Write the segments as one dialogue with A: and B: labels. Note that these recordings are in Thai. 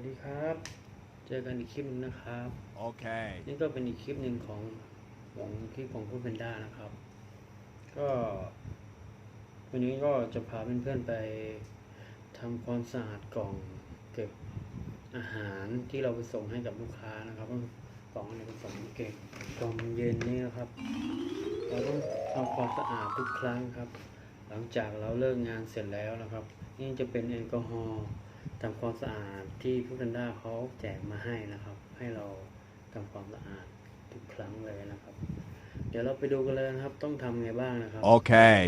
A: วัสดีครับ เจอกันอีกคลิปหนึงนะครับ
B: Okay.
A: นี่ก็เป็นอีกคลิปหนึ่งของของคลิปของคุณเพนด้านะครับ ก็ วันนี้ก็จะพาเพื่อนๆไปทำความสะอาดกล่องเก็บอาหารที่เราไปส่งให้กับลูกค้านะครับกล่องอะไรเป็นกล่องเก็บกล่องเย็นนี่นะครับ เราต้องทำความสะอาดทุกครั้งครับ หลังจากเราเลิกงานเสร็จแล้วนะครับ นี่จะเป็นแอลกอฮอล์ ทำความสะอาดที่พุกันด้าเขาแจกมาให้นะครับ ให้เราทำความสะอาดทุกครั้งเลยนะครับ เดี๋ยวเราไปดูกันเลยนะครับ ต้องทำไงบ้างนะครับ
B: Okay.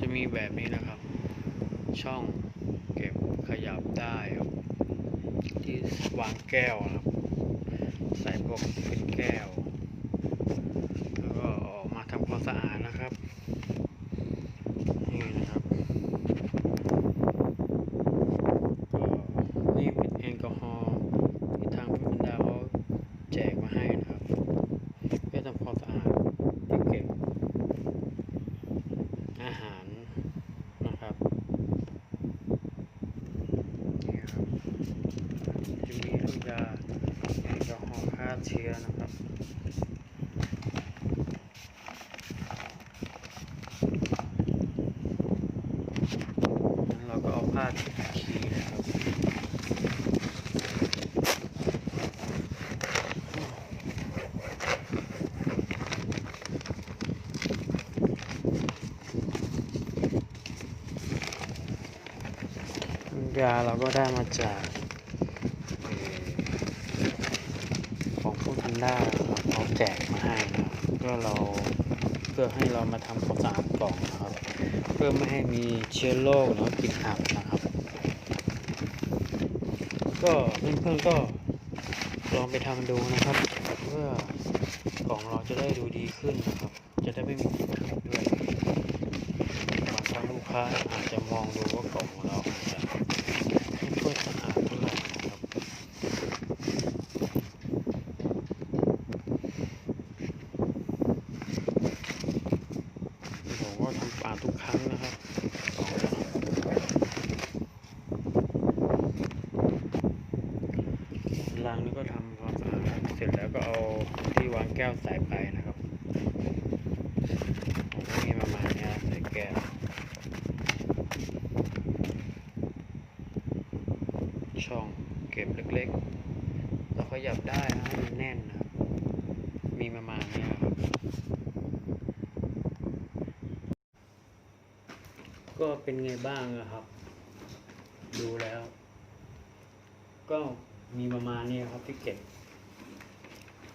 A: จะมีแบบนี้นะครับ ช่องเก็บขยับได้ครับที่วางแก้วนะครับ ใส่พวกเป็นแก้วแล้วก็ออกมาทำความสะอาดนะครับ นี่นะครับก็นี่เป็นแอลกอฮอล์ที่ทางพี่บรรดาเขาแจกมาให้นะครับ เพื่อทำความสะอาดที่เก็บ อาหารนะครับนี่ครับจะมีน้ำ ยาแอลกอฮอล์ฆ่าเชื้อนะครับเราก็เอาผ้าขี้นะครับยาเราก็ได้มาจากเอ่อู้ทันด้านะครับเขาแจกมาให้นะครับเพื่อเราเพื่อให้เรามาทำความสะอาดกล่องนะครับ เพื่อไม่ให้มีเชื้อโรคหรือกลิ่นอับนะครับ ก็เพื่อนๆก็ลองไปทำดูนะครับ เพื่อกล่องเราจะได้ดูดีขึ้นนะครับ จะได้ไม่มีกลิ่นอับด้วยบางครั้งลูกค้าอาจจะมองดูว่ากล่องของเราอาจจะไม่ค่อยสะอาดเท่าไหร่นะครับผมก็ ทุกครั้งนะครับล่องเรางนี่ก็ทำความสะอาดเสร็จแล้วก็เอาที่วางแก้วใส่ไปนะครับผมก็มีประมาณเนี้ยใส่แก้วช่องเก็บเล็กๆเราขยับได้นะให้มันแน่นนะครับมีประมาณเนี้ยครับ ก็เป็นไงบ้างอะครับ ดูแล้ว ก็มีประมาณนี้ครับที่เก็บ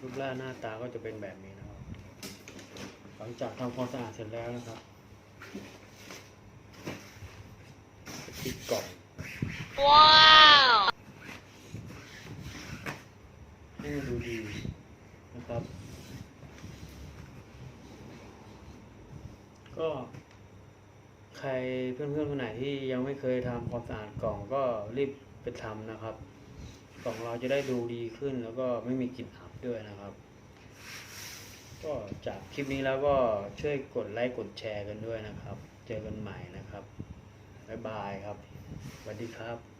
A: รูปร่างหน้าตาก็จะเป็นแบบนี้นะครับ หลังจากทำความสะอาดเสร็จแล้วนะครับปิดกล่องให้มันดูดีนะครับ ก็ ใครเพื่อนๆคนไหนที่ยังไม่เคยทำความสะอาดกล่องก็รีบไปทำนะครับ กล่องเราจะได้ดูดีขึ้นแล้วก็ไม่มีกลิ่นอับด้วยนะครับ ก็จากคลิปนี้แล้วก็ช่วยกดไลค์กดแชร์กันด้วยนะครับ เจอกันใหม่นะครับบ๊ายบายครับสวัสดีครับ